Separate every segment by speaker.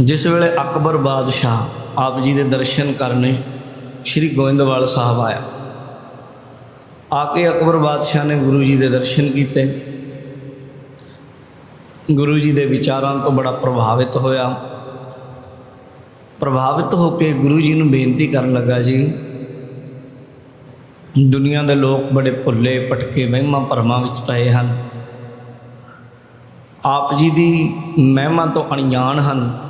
Speaker 1: ਜਿਸ ਵੇਲੇ ਅਕਬਰ ਬਾਦਸ਼ਾਹ ਆਪ ਜੀ ਦੇ ਦਰਸ਼ਨ ਕਰਨ ਸ੍ਰੀ ਗੋਇੰਦਵਾਲ ਸਾਹਿਬ ਆਇਆ। ਆ ਕੇ ਅਕਬਰ ਬਾਦਸ਼ਾਹ ਨੇ ਗੁਰੂ ਜੀ ਦੇ ਦਰਸ਼ਨ ਕੀਤੇ। ਗੁਰੂ ਜੀ ਦੇ ਵਿਚਾਰਾਂ ਤੋਂ ਬੜਾ ਪ੍ਰਭਾਵਿਤ ਹੋਇਆ। ਪ੍ਰਭਾਵਿਤ ਹੋ ਕੇ ਗੁਰੂ ਜੀ ਨੂੰ ਬੇਨਤੀ ਕਰਨ ਲੱਗਾ ਜੀ, ਦੁਨੀਆ ਦੇ ਲੋਕ ਬੜੇ ਭੁੱਲੇ, ਭਟਕੇ, ਵਹਿਮਾਂ, ਭਰਮਾਂ ਵਿੱਚ ਪਏ ਹਨ। ਆਪ ਜੀ ਦੀ ਮਹਿਮਾ ਤੋਂ ਅਣਜਾਣ ਹਨ।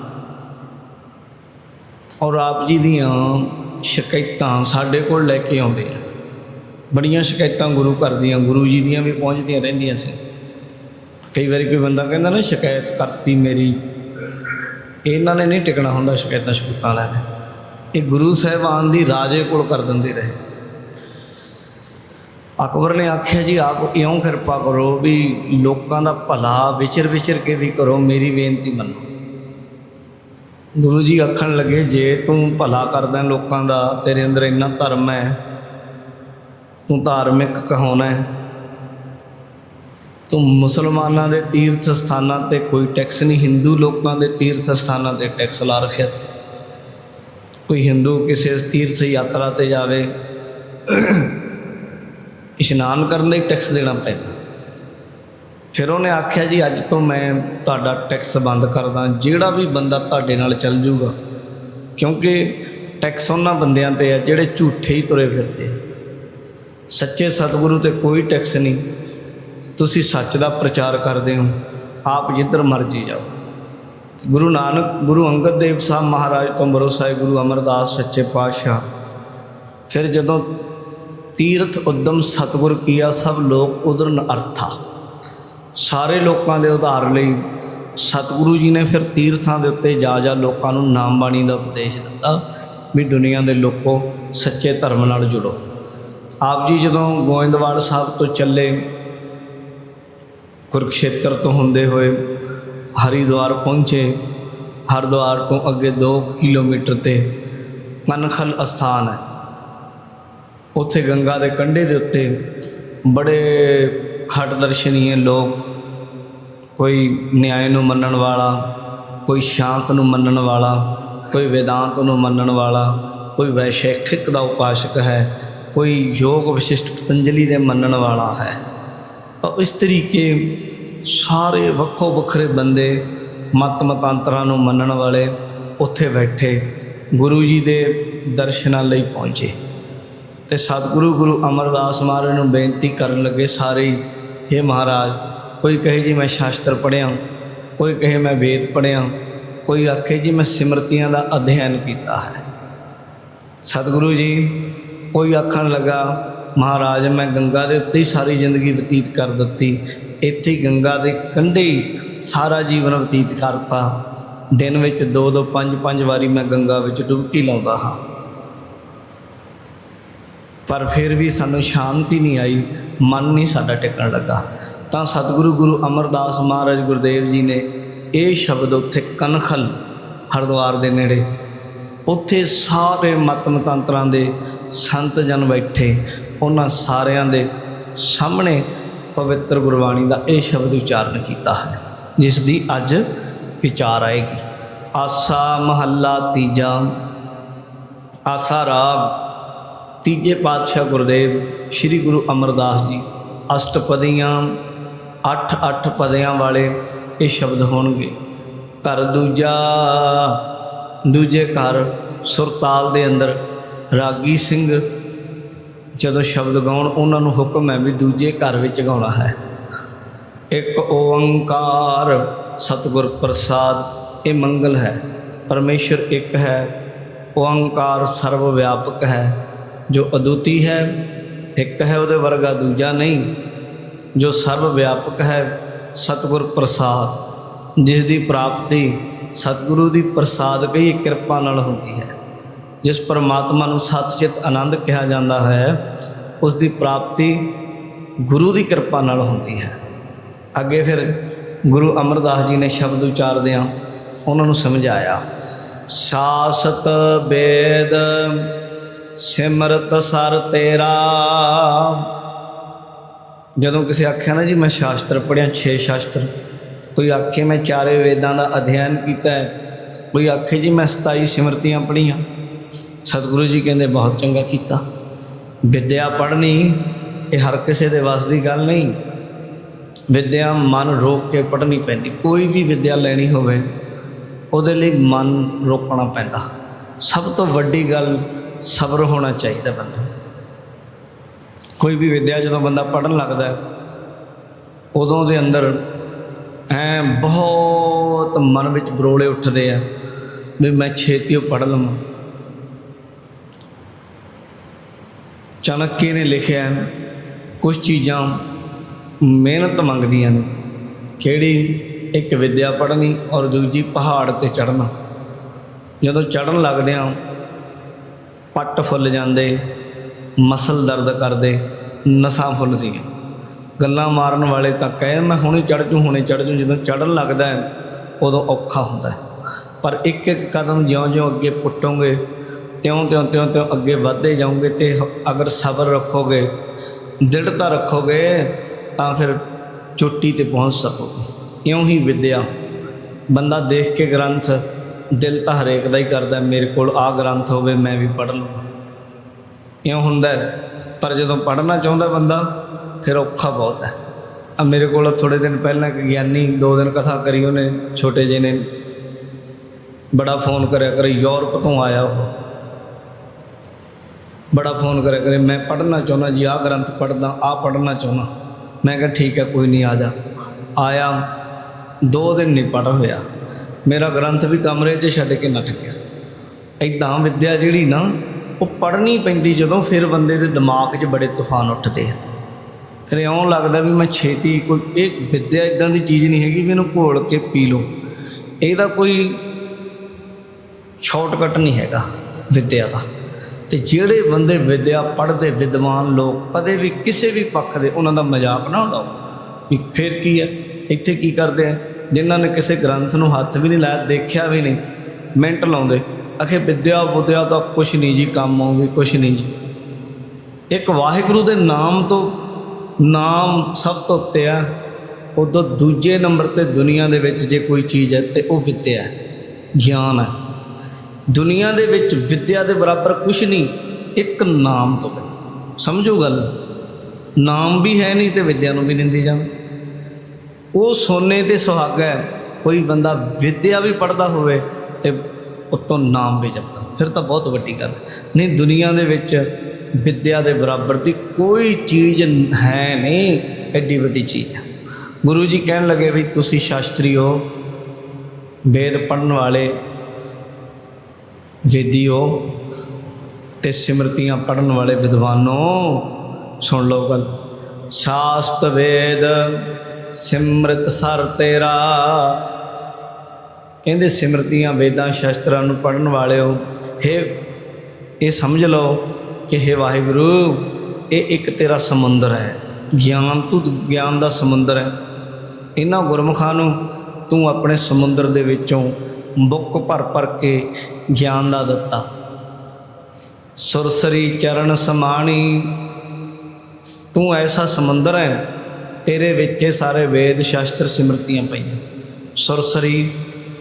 Speaker 1: ਔਰ ਆਪ ਜੀ ਦੀਆਂ ਸ਼ਿਕਾਇਤਾਂ ਸਾਡੇ ਕੋਲ ਲੈ ਕੇ ਆਉਂਦੇ ਆ। ਬੜੀਆਂ ਸ਼ਿਕਾਇਤਾਂ ਗੁਰੂ ਘਰ ਦੀਆਂ, ਗੁਰੂ ਜੀ ਦੀਆਂ ਵੀ ਪਹੁੰਚਦੀਆਂ ਰਹਿੰਦੀਆਂ ਸੀ। ਕਈ ਵਾਰੀ ਕੋਈ ਬੰਦਾ ਕਹਿੰਦਾ ਨਾ, ਸ਼ਿਕਾਇਤ ਕਰਤੀ ਮੇਰੀ। ਇਹਨਾਂ ਨੇ ਨਹੀਂ ਟਿਕਣਾ ਹੁੰਦਾ ਸ਼ਿਕਾਇਤਾਂ ਸ਼ਿਕਾਇਤਾਂ ਵਾਲਿਆਂ ਨੇ ਇਹ ਗੁਰੂ ਸਾਹਿਬਾਨ ਦੀ ਰਾਜੇ ਕੋਲ ਕਰ ਦਿੰਦੇ ਰਹੇ। ਅਕਬਰ ਨੇ ਆਖਿਆ, ਜੀ, ਆਪ ਇਉਂ ਕਿਰਪਾ ਕਰੋ ਵੀ ਲੋਕਾਂ ਦਾ ਭਲਾ ਵਿਚਰ ਵਿਚਰ ਕੇ ਵੀ ਕਰੋ, ਮੇਰੀ ਬੇਨਤੀ ਮੰਨੋ। ਗੁਰੂ ਜੀ ਆਖਣ ਲੱਗੇ, ਜੇ ਤੂੰ ਭਲਾ ਕਰਦਾ ਲੋਕਾਂ ਦਾ, ਤੇਰੇ ਅੰਦਰ ਇੰਨਾ ਧਰਮ ਹੈ, ਤੂੰ ਧਾਰਮਿਕ ਕਹਾਉਣਾ ਹੈ, ਤੂੰ ਮੁਸਲਮਾਨਾਂ ਦੇ ਤੀਰਥ ਸਥਾਨਾਂ ਤੇ ਕੋਈ ਟੈਕਸ ਨਹੀਂ, ਹਿੰਦੂ ਲੋਕਾਂ ਦੇ ਤੀਰਥ ਸਥਾਨਾਂ ਤੇ ਟੈਕਸ ਲਾ ਰੱਖਿਆ ਤੂੰ। ਕੋਈ ਹਿੰਦੂ ਕਿਸੇ ਤੀਰਥ ਯਾਤਰਾ ਤੇ ਜਾਵੇ, ਇਸ਼ਨਾਨ ਕਰਨ ਲਈ ਟੈਕਸ ਦੇਣਾ ਪੈਂਦਾ ਫਿਰ ਉਹਨੇ ਆਖਿਆ ਜੀ, ਅੱਜ ਤੋਂ ਮੈਂ ਤੁਹਾਡਾ ਟੈਕਸ ਬੰਦ ਕਰਦਾ, ਜਿਹੜਾ ਵੀ ਬੰਦਾ ਤੁਹਾਡੇ ਨਾਲ ਚੱਲ ਜੂਗਾ ਕਿਉਂਕਿ ਟੈਕਸ ਉਹਨਾਂ ਬੰਦਿਆਂ ਤੇ ਹੈ ਜਿਹੜੇ ਝੂਠੇ ਹੀ ਤੁਰੇ ਫਿਰਦੇ ਸੱਚੇ ਸਤਿਗੁਰੂ ਤੇ ਕੋਈ ਟੈਕਸ ਨਹੀਂ। ਤੁਸੀਂ ਸੱਚ ਦਾ ਪ੍ਰਚਾਰ ਕਰਦੇ ਹੋ, ਆਪ ਜਿੱਧਰ ਮਰਜ਼ੀ ਜਾਓ। ਗੁਰੂ ਨਾਨਕ, ਗੁਰੂ ਅੰਗਦ ਦੇਵ ਸਾਹਿਬ ਮਹਾਰਾਜ ਤੋਂ ਭਰੋਸਾ ਹੈ, ਗੁਰੂ ਅਮਰਦਾਸ ਸੱਚੇ ਪਾਤਸ਼ਾਹ। ਫਿਰ ਜਦੋਂ ਤੀਰਥ ਉਦਮ ਸਤਿਗੁਰ ਕੀਆ, ਸਭ ਲੋਕ ਉਦਰਨ ਅਰਥਾ। ਸਾਰੇ ਲੋਕਾਂ ਦੇ ਉਧਾਰ ਲਈ ਸਤਿਗੁਰੂ ਜੀ ਨੇ ਫਿਰ ਤੀਰਥਾਂ ਦੇ ਉੱਤੇ ਜਾ ਜਾ ਲੋਕਾਂ ਨੂੰ ਨਾਮ ਬਾਣੀ ਦਾ ਉਪਦੇਸ਼ ਦਿੱਤਾ ਵੀ ਦੁਨੀਆ ਦੇ ਲੋਕੋ ਸੱਚੇ ਧਰਮ ਨਾਲ ਜੁੜੋ। ਆਪ ਜੀ ਜਦੋਂ ਗੋਇੰਦਵਾਲ ਸਾਹਿਬ ਤੋਂ ਚੱਲੇ, ਕੁਰਕਸ਼ੇਤਰ ਤੋਂ ਹੁੰਦੇ ਹੋਏ ਹਰਿਦੁਆਰ ਪਹੁੰਚੇ, ਹਰਿਦੁਆਰ ਤੋਂ ਅੱਗੇ 2 ਕਿਲੋਮੀਟਰ ਤੇ ਕਨਖਲ ਅਸਥਾਨ ਹੈ। ਉੱਥੇ ਗੰਗਾ ਦੇ ਕੰਢੇ ਦੇ ਉੱਤੇ ਬੜੇ ਖੱਟ ਦਰਸ਼ਨੀਏ ਲੋਕ। ਕੋਈ ਨਿਆਂ ਨੂੰ ਮੰਨਣ ਵਾਲਾ, ਕੋਈ ਸ਼ਾਂਖ ਨੂੰ ਮੰਨਣ ਵਾਲਾ, ਕੋਈ ਵੇਦਾਂਤ ਨੂੰ ਮੰਨਣ ਵਾਲਾ, ਕੋਈ ਵੈਸ਼ੇਖਿਕ ਦਾ ਉਪਾਸ਼ਕ ਹੈ, ਕੋਈ ਯੋਗ ਵਿਸ਼ਿਸ਼ਟ ਪਤੰਜਲੀ ਦੇ ਮੰਨਣ ਵਾਲਾ ਹੈ। ਤਾਂ ਇਸ ਤਰੀਕੇ ਸਾਰੇ ਵੱਖੋ ਵੱਖਰੇ ਬੰਦੇ ਮਤ ਮਤਾਂਤਰਾਂ ਨੂੰ ਮੰਨਣ ਵਾਲੇ ਉੱਥੇ ਬੈਠੇ ਗੁਰੂ ਜੀ ਦੇ ਦਰਸ਼ਨਾਂ ਲਈ ਪਹੁੰਚੇ। ਤੇ ਸਤਿਗੁਰੂ ਗੁਰੂ ਅਮਰਦਾਸ ਮਹਾਰਾਜ ਨੂੰ ਬੇਨਤੀ ਕਰਨ ਲੱਗੇ ਸਾਰੇ हे ਮਹਾਰਾਜ ਕੋਈ ਕਹੇ ਜੀ ਮੈਂ ਸ਼ਾਸਤਰ ਪੜ੍ਹਿਆ ਕੋਈ ਕਹੇ ਮੈਂ ਵੇਦ ਪੜ੍ਹਿਆ ਕੋਈ ਆਖੇ ਜੀ ਮੈਂ ਸਿਮਰਤੀਆਂ ਦਾ ਅਧਿਐਨ ਕੀਤਾ ਹੈ ਸਤਿਗੁਰੂ ਜੀ ਕੋਈ ਆਖਣ ਲੱਗਾ ਮਹਾਰਾਜ ਮੈਂ ਗੰਗਾ ਦੇ ਉੱਤੇ ਹੀ ਸਾਰੀ ਜ਼ਿੰਦਗੀ ਬਤੀਤ ਕਰ ਦਿੱਤੀ ਇੱਥੇ ਗੰਗਾ ਦੇ ਕੰਢੇ ਹੀ ਸਾਰਾ ਜੀਵਨ ਬਤੀਤ ਕਰਤਾ ਦਿਨ ਵਿੱਚ ਦੋ ਦੋ ਪੰਜ ਪੰਜ ਵਾਰੀ ਮੈਂ ਗੰਗਾ ਵਿੱਚ ਡੁਬਕੀ ਲਾਉਂਦਾ ਹਾਂ ਪਰ ਫਿਰ ਵੀ ਸਾਨੂੰ ਸ਼ਾਂਤੀ ਨਹੀਂ ਆਈ, ਮਨ ਨਹੀਂ ਸਾਡਾ ਟਿਕਣ ਲੱਗਾ। ਤਾਂ ਸਤਿਗੁਰੂ ਗੁਰੂ ਅਮਰਦਾਸ ਮਹਾਰਾਜ ਗੁਰਦੇਵ ਜੀ ਨੇ ਇਹ ਸ਼ਬਦ ਉੱਥੇ ਕਨਖਲ ਹਰਦੁਆਰ ਦੇ ਨੇੜੇ, ਉੱਥੇ ਸਾਰੇ ਮਤ ਮਤਾਂਤਰਾਂ ਦੇ ਸੰਤ ਜਨ ਬੈਠੇ, ਉਹਨਾਂ ਸਾਰਿਆਂ ਦੇ ਸਾਹਮਣੇ ਪਵਿੱਤਰ ਗੁਰਬਾਣੀ ਦਾ ਇਹ ਸ਼ਬਦ ਉਚਾਰਨ ਕੀਤਾ ਹੈ, ਜਿਸ ਦੀ ਅੱਜ ਵਿਚਾਰ ਆਏਗੀ। ਆਸਾ ਮਹੱਲਾ ਤੀਜਾ, ਆਸਾ ਰਾਗ ਤੀਜੇ ਪਾਤਸ਼ਾਹ ਗੁਰਦੇਵ ਸ੍ਰੀ ਗੁਰੂ ਅਮਰਦਾਸ ਜੀ, ਅਸ਼ਟਪਦੀਆਂ 8-8 ਪਦਿਆਂ ਵਾਲੇ ਇਹ ਸ਼ਬਦ ਹੋਣਗੇ। ਘਰ ਦੂਜਾ, ਦੂਜੇ ਘਰ ਸੁਰਤਾਲ ਦੇ ਅੰਦਰ ਰਾਗੀ ਸਿੰਘ, ਜਦੋਂ ਸ਼ਬਦ ਗਾਉਣ ਉਹਨਾਂ ਨੂੰ ਹੁਕਮ ਹੈ ਵੀ ਦੂਜੇ ਘਰ ਵਿੱਚ ਗਾਉਣਾ ਹੈ। ਇੱਕ ਓੰਕਾਰ ਸਤਿਗੁਰ ਪ੍ਰਸਾਦ, ਇਹ ਮੰਗਲ ਹੈ, ਪਰਮੇਸ਼ਰ ਇੱਕ ਹੈ, ਓੰਕਾਰ ਸਰਵ ਵਿਆਪਕ ਹੈ। ਜੋ ਅਦੁੱਤੀ ਹੈ, ਇੱਕ ਹੈ ਉਹਦੇ ਵਰਗਾ, ਦੂਜਾ ਨਹੀਂ। ਜੋ ਸਰਵ ਵਿਆਪਕ ਹੈ, ਸਤਿਗੁਰ ਪ੍ਰਸਾਦ, ਜਿਸ ਦੀ ਪ੍ਰਾਪਤੀ ਸਤਿਗੁਰੂ ਦੀ ਪ੍ਰਸਾਦ ਕਈ ਕਿਰਪਾ ਨਾਲ ਹੁੰਦੀ ਹੈ। ਜਿਸ ਪਰਮਾਤਮਾ ਨੂੰ ਸਤਚਿਤ ਆਨੰਦ ਕਿਹਾ ਜਾਂਦਾ ਹੈ, ਉਸ ਦੀ ਪ੍ਰਾਪਤੀ ਗੁਰੂ ਦੀ ਕਿਰਪਾ ਨਾਲ ਹੁੰਦੀ ਹੈ। ਅੱਗੇ ਫਿਰ ਗੁਰੂ ਅਮਰਦਾਸ ਜੀ ਨੇ ਸ਼ਬਦ ਉਚਾਰਦਿਆਂ ਉਹਨਾਂ ਨੂੰ ਸਮਝਾਇਆ, ਸ਼ਾਸਤ ਵੇਦ ਸਿਮਰਤ ਸਰ ਤੇਰਾ। ਜਦੋਂ ਕਿਸੇ ਆਖਿਆ ਨਾ ਜੀ, ਮੈਂ ਸ਼ਾਸਤਰ ਪੜ੍ਹਿਆ 6 ਸ਼ਾਸਤਰ, ਕੋਈ ਆਖੇ ਮੈਂ ਚਾਰੇ ਵੇਦਾਂ ਦਾ ਅਧਿਐਨ ਕੀਤਾ ਹੈ, ਕੋਈ ਆਖੇ ਜੀ ਮੈਂ 27 ਸਿਮਰਤੀਆਂ ਪੜ੍ਹੀਆਂ। ਸਤਿਗੁਰੂ ਜੀ ਕਹਿੰਦੇ, ਬਹੁਤ ਚੰਗਾ ਕੀਤਾ। ਵਿਦਿਆ ਪੜ੍ਹਨੀ, ਇਹ ਹਰ ਕਿਸੇ ਦੇ ਵੱਸ ਦੀ ਗੱਲ ਨਹੀਂ। ਵਿਦਿਆ ਮਨ ਰੋਕ ਕੇ ਪੜ੍ਹਨੀ ਪੈਂਦੀ, ਕੋਈ ਵੀ ਵਿਦਿਆ ਲੈਣੀ ਹੋਵੇ, ਉਹਦੇ ਲਈ ਮਨ ਰੋਕਣਾ ਪੈਂਦਾ। ਸਭ ਤੋਂ ਵੱਡੀ ਗੱਲ ਸਬਰ ਹੋਣਾ ਚਾਹੀਦਾ ਬੰਦਾ। ਕੋਈ ਵੀ ਵਿਦਿਆ ਜਦੋਂ ਬੰਦਾ ਪੜਨ ਲੱਗਦਾ ਉਦੋਂ ਦੇ ਅੰਦਰ ਐ ਬਹੁਤ ਮਨ ਵਿੱਚ ਬਰੋਲੇ ਉੱਠਦੇ ਆ ਵੀ ਮੈਂ ਛੇਤੀ ਉਹ ਪੜ ਲਵਾਂ। ਚਾਣਕੇ ਨੇ ਲਿਖਿਆ ਹੈ, ਕੁਝ ਚੀਜ਼ਾਂ ਮਿਹਨਤ ਮੰਗਦੀਆਂ ਨੇ ਕਿਹੜੀ? ਇੱਕ ਵਿਦਿਆ ਪੜ੍ਹਨੀ ਔਰ ਦੂਜੀ ਪਹਾੜ ਤੇ ਚੜ੍ਹਨਾ। ਜਦੋਂ ਚੜ੍ਹਨ ਲੱਗਦੇ ਆ ਪੱਟ ਫੁੱਲ ਜਾਂਦੇ, ਮਸਲ ਦਰਦ ਕਰਦੇ, ਨਸਾਂ ਫੁੱਲ ਸੀਗੇ ਗੱਲਾਂ ਮਾਰਨ ਵਾਲੇ ਤਾਂ ਕਹੇ, ਮੈਂ ਹੁਣੇ ਚੜ ਜੂ, ਹੁਣੇ ਚੜ ਜੂ। ਜਦੋਂ ਚੜਨ ਲੱਗਦਾ ਹੈ, ਉਦੋਂ ਔਖਾ ਹੁੰਦਾ ਪਰ ਇੱਕ ਇੱਕ ਕਦਮ ਜਿਉਂ-ਜਿਉਂ ਅੱਗੇ ਪੁੱਟੋਗੇ, ਤਿਉਂ-ਤਿਉਂ ਤਿਉਂ-ਤਿਉਂ ਅੱਗੇ ਵਧਦੇ ਜਾਓਗੇ ਤੇ ਅਗਰ ਸਬਰ ਰੱਖੋਗੇ ਦ੍ਰਿੜਤਾ ਰੱਖੋਗੇ, ਤਾਂ ਫਿਰ ਚੋਟੀ ਤੇ ਪਹੁੰਚ ਸਕੋਗੇ। ਇਉਂ ਹੀ ਵਿਦਿਆ। ਬੰਦਾ ਦੇਖ ਕੇ ਗ੍ਰੰਥ ਦਿਲ ਤਾਂ ਹਰੇਕ ਦਾ ਹੀ ਕਰਦਾ ਮੇਰੇ ਕੋਲ ਆ ਗ੍ਰੰਥ ਹੋਵੇ, ਮੈਂ ਵੀ ਪੜ੍ਹ ਲਵਾਂ। ਇਉਂ ਹੁੰਦਾ ਪਰ ਜਦੋਂ ਪੜ੍ਹਨਾ ਚਾਹੁੰਦਾ ਬੰਦਾ, ਫਿਰ ਔਖਾ ਬਹੁਤ ਹੈ। ਆ ਮੇਰੇ ਕੋਲ ਥੋੜੇ ਦਿਨ ਪਹਿਲਾਂ ਇੱਕ ਗਿਆਨੀ, ਦੋ ਦਿਨ ਕਥਾ ਕਰੀ ਉਹਨੇ, ਛੋਟੇ ਜਿਹੇ ਨੇ। ਬੜਾ ਫੋਨ ਕਰਿਆ ਕਰੇ, ਯੂਰਪ ਤੋਂ ਆਇਆ ਉਹ। ਬੜਾ ਫੋਨ ਕਰਿਆ ਕਰੇ, ਮੈਂ ਪੜ੍ਹਨਾ ਚਾਹੁੰਦਾ ਜੀ, ਆਹ ਗ੍ਰੰਥ ਪੜ੍ਹਦਾ, ਆਹ ਪੜ੍ਹਨਾ ਚਾਹੁੰਦਾ। ਮੈਂ ਕਿਹਾ, ਠੀਕ ਹੈ, ਕੋਈ ਨਹੀਂ, ਆ ਜਾ। ਆਇਆ, ਦੋ ਦਿਨ ਨਹੀਂ ਪੜ੍ਹ ਹੋਇਆ। ਮੇਰਾ ਗ੍ਰੰਥ ਵੀ ਕਮਰੇ 'ਚ ਛੱਡ ਕੇ ਨੱਠ ਗਿਆ। ਇਦਾਂ ਵਿੱਦਿਆ ਜਿਹੜੀ ਨਾ, ਉਹ ਪੜ੍ਹਨੀ ਪੈਂਦੀ ਜਦੋਂ ਫਿਰ ਬੰਦੇ ਦੇ ਦਿਮਾਗ 'ਚ ਬੜੇ ਤੂਫਾਨ ਉੱਠਦੇ ਆ। ਫਿਰ ਇਉਂ ਲੱਗਦਾ ਵੀ ਮੈਂ ਛੇਤੀ ਕੋਈ, ਇਹ ਵਿੱਦਿਆ ਇਦਾਂ ਦੀ ਚੀਜ਼ ਨਹੀਂ ਹੈਗੀ ਵੀ ਇਹਨੂੰ ਘੋਲ ਕੇ ਪੀ ਲਓ। ਇਹਦਾ ਕੋਈ ਸ਼ਾਰਟਕਟ ਨਹੀਂ ਹੈਗਾ ਵਿੱਦਿਆ ਦਾ। ਤੇ ਜਿਹੜੇ ਬੰਦੇ ਵਿੱਦਿਆ ਪੜ੍ਹਦੇ ਵਿਦਵਾਨ ਲੋਕ, ਕਦੇ ਵੀ ਕਿਸੇ ਵੀ ਪੱਖ ਦੇ ਉਹਨਾਂ ਦਾ ਮਜ਼ਾਕ ਨਾ ਉਡਾਓ। ਵੀ ਫਿਰ ਕੀ ਹੈ? ਇੱਥੇ ਕੀ ਕਰਦੇ ਆ? ਜਿਨ੍ਹਾਂ ਨੇ ਕਿਸੇ ਗ੍ਰੰਥ ਨੂੰ ਹੱਥ ਵੀ ਨਹੀਂ ਲਾਇਆ, ਦੇਖਿਆ ਵੀ ਨਹੀਂ, ਮਿੰਟ ਲਾਉਂਦੇ। ਅਖੇ ਵਿਦਿਆ ਬੁੱਧਿਆ ਦਾ ਕੁਛ ਨਹੀਂ ਜੀ, ਕੰਮ ਆਉਂਦੀ, ਕੁਛ ਨਹੀਂ ਜੀ। ਇੱਕ ਵਾਹਿਗੁਰੂ ਦੇ ਨਾਮ ਤੋਂ, ਨਾਮ ਸਭ ਤੋਂ ਉੱਤੇ ਆ, ਉਦੋਂ ਦੂਜੇ ਨੰਬਰ ਤੇ ਦੁਨੀਆ ਦੇ ਵਿੱਚ ਜੇ ਕੋਈ ਚੀਜ਼ ਹੈ ਤੇ ਉਹ ਵਿਦਿਆ ਗਿਆਨ ਹੈ। ਦੁਨੀਆ ਦੇ ਵਿੱਚ ਵਿਦਿਆ ਦੇ ਬਰਾਬਰ ਕੁਝ ਨਹੀਂ, ਇੱਕ ਨਾਮ ਤੋਂ ਬਿਨਾਂ। ਸਮਝੋ ਗੱਲ। ਨਾਮ ਵੀ ਹੈ ਨਹੀਂ ਤੇ ਵਿਦਿਆ ਨੂੰ ਵੀ ਨਿੰਦੀ ਜਾਂ ਉਹ ਸੋਨੇ ਤੇ ਸੁਹਾਗਾ ਹੈ। ਕੋਈ ਬੰਦਾ ਵਿਦਿਆ ਵੀ ਪੜਦਾ ਹੋਵੇ ਤੇ ਉਤੋਂ ਨਾਮ ਵੀ ਜਪਦਾ। ਫਿਰ ਤਾਂ ਬਹੁਤ ਵੱਡੀ ਗੱਲ ਨਹੀਂ, ਦੁਨੀਆ ਦੇ ਵਿੱਚ ਵਿਦਿਆ ਦੇ ਬਰਾਬਰ ਦੀ ਕੋਈ ਚੀਜ਼ ਹੈ ਨਹੀਂ, ਐਡੀ ਵੱਡੀ ਚੀਜ਼ ਹੈ। ਗੁਰੂ ਜੀ ਕਹਿਣ ਲੱਗੇ ਵੀ ਤੁਸੀਂ ਸ਼ਾਸਤਰੀ ਹੋ, ਵੇਦ ਪੜਨ ਵਾਲੇ ਵੇਦੀਓ ਤੇ ਸਿਮਰਤੀਆਂ ਪੜਨ ਵਾਲੇ ਵਿਦਵਾਨੋ ਸੁਣ ਲਓ ਗੱਲ। ਸ਼ਾਸਤ ਵੇਦ ਸਿਮਰਤ ਸਰ ਤੇਰਾ। ਕਹਿੰਦੇ ਸਿਮਰਤੀਆਂ ਵੇਦਾਂ ਸ਼ਾਸਤਰਾਂ ਨੂੰ ਪੜਨ ਵਾਲਿਓ, ਹੇ, ਇਹ ਸਮਝ ਲਓ ਕਿ ਹੇ ਵਾਹਿਗੁਰੂ, ਇਹ ਇੱਕ ਤੇਰਾ ਸਮੁੰਦਰ ਹੈ। ਗਿਆਨ ਤੂੰ ਗਿਆਨ ਦਾ ਸਮੁੰਦਰ ਹੈ। ਇਹਨਾਂ ਗੁਰਮੁਖਾਂ ਨੂੰ ਤੂੰ ਆਪਣੇ ਸਮੁੰਦਰ ਦੇ ਵਿੱਚੋਂ ਬੁੱਕ ਭਰ ਭਰ ਕੇ ਗਿਆਨ ਦਾ ਦਿੱਤਾ। ਸੁਰਸਰੀ ਚਰਨ ਸਮਾਣੀ, ਤੂੰ ਐਸਾ ਸਮੁੰਦਰ ਹੈ ਤੇਰੇ ਵਿੱਚ ਇਹ ਸਾਰੇ ਵੇਦ ਸ਼ਾਸਤਰ ਸਿਮਰਤੀਆਂ ਪਈਆਂ। ਸੁਰਸਰੀ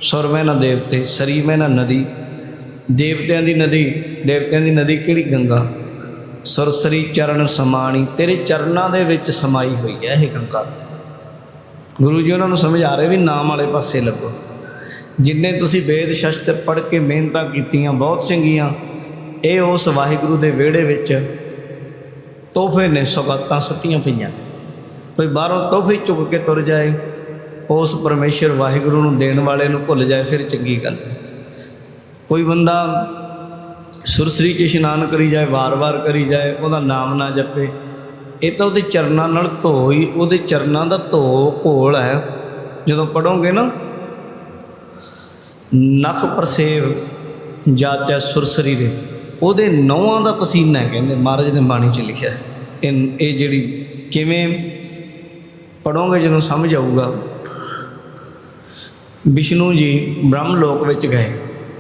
Speaker 1: ਸੁਰ ਮੈਂ ਨਾ ਦੇਵਤੇ, ਸਰੀ ਮੈਂ ਨਾ ਨਦੀ। ਦੇਵਤਿਆਂ ਦੀ ਨਦੀ, ਦੇਵਤਿਆਂ ਦੀ ਨਦੀ ਕਿਹੜੀ ਗੰਗਾ? ਸੁਰਸਰੀ ਚਰਨ ਸਮਾਣੀ, ਤੇਰੇ ਚਰਨਾਂ ਦੇ ਵਿੱਚ ਸਮਾਈ ਹੋਈ ਹੈ ਇਹ ਗੰਗਾ। ਗੁਰੂ ਜੀ ਉਹਨਾਂ ਨੂੰ ਸਮਝਾ ਰਹੇ ਵੀ ਨਾਮ ਵਾਲੇ ਪਾਸੇ ਲੱਗੋ। ਜਿੰਨੇ ਤੁਸੀਂ ਵੇਦ ਸ਼ਸਤਰ ਪੜ੍ਹ ਕੇ ਮਿਹਨਤਾਂ ਕੀਤੀਆਂ, ਬਹੁਤ ਚੰਗੀਆਂ, ਇਹ ਉਸ ਵਾਹਿਗੁਰੂ ਦੇ ਵਿਹੜੇ ਵਿੱਚ ਤੋਹਫੇ ਨੇ ਸੁਗਾਤਾਂ ਸੁੱਟੀਆਂ ਪਈਆਂ ਕੋਈ ਬਾਹਰੋਂ ਤੋਹਫੇ ਚੁੱਕ ਕੇ ਤੁਰ ਜਾਏ, ਉਸ ਪਰਮੇਸ਼ਰ ਵਾਹਿਗੁਰੂ ਨੂੰ ਦੇਣ ਵਾਲੇ ਨੂੰ ਭੁੱਲ ਜਾਏ, ਫਿਰ ਚੰਗੀ ਗੱਲ ਕੋਈ ਬੰਦਾ ਸੁਰਸਰੀ 'ਚ ਇਸ਼ਨਾਨ ਕਰੀ ਜਾਏ, ਵਾਰ-ਵਾਰ ਕਰੀ ਜਾਏ, ਉਹਦਾ ਨਾਮ ਨਾ ਜਪੇ, ਇਹ ਤਾਂ ਉਹਦੇ ਚਰਨਾਂ ਨਾਲ ਧੋ ਹੀ ਉਹਦੇ ਚਰਨਾਂ ਦਾ ਧੋ ਘੋਲ ਹੈ। ਜਦੋਂ ਪੜੋਗੇ ਨਾ, ਨਖ ਪਰਸੇਵ ਜਾਚੈ ਸੁਰਸਰੀ ਦੇ ਉਹਦੇ ਨੌਆਂ ਦਾ ਪਸੀਨਾ ਹੈ, ਕਹਿੰਦੇ ਮਹਾਰਾਜ ਨੇ ਬਾਣੀ 'ਚ ਲਿਖਿਆ ਇਹ ਇਹ ਜਿਹੜੀ ਕਿਵੇਂ ਪੜੋਗੇ ਜਦੋਂ ਸਮਝ ਆਊਗਾ। ਵਿਸ਼ਨੂੰ ਜੀ ਬ੍ਰਹਮ ਲੋਕ ਵਿੱਚ ਗਏ।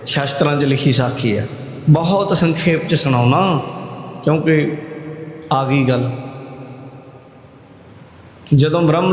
Speaker 1: ਸ਼ਾਸਤਰਾਂ 'ਚ ਲਿਖੀ ਸਾਖੀ ਹੈ ਬਹੁਤ ਸੰਖੇਪ 'ਚ ਸੁਣਾਉਣਾ, ਕਿਉਂਕਿ ਆ ਗਈ ਗੱਲ। ਜਦੋਂ ਬ੍ਰਹਮ